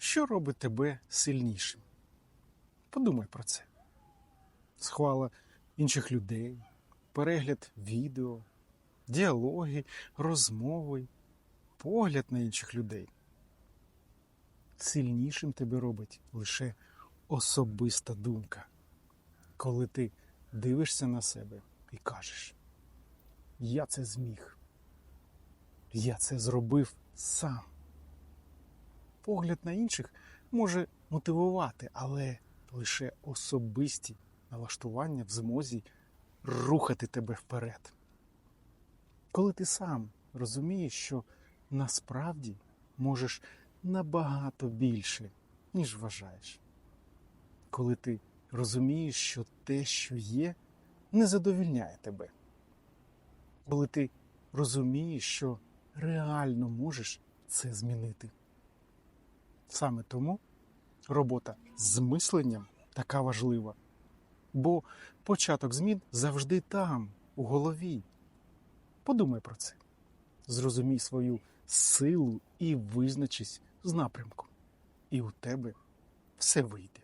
що робить тебе сильнішим? Подумай про це. Схвала інших людей, перегляд відео, діалоги, розмови, погляд на інших людей. Сильнішим тебе робить лише особиста думка, коли ти дивишся на себе і кажеш: Я це зміг. Я це зробив сам. Погляд на інших може мотивувати, але лише особисті налаштування в змозі рухати тебе вперед. Коли ти сам розумієш, що насправді можеш набагато більше, ніж вважаєш. Коли ти розумієш, що те, що є, не задовільняє тебе. Коли ти розумієш, що реально можеш це змінити. Саме тому робота з мисленням така важлива. Бо початок змін завжди там, у голові. Подумай про це. Зрозумій свою силу і визначись з напрямком. І у тебе все вийде.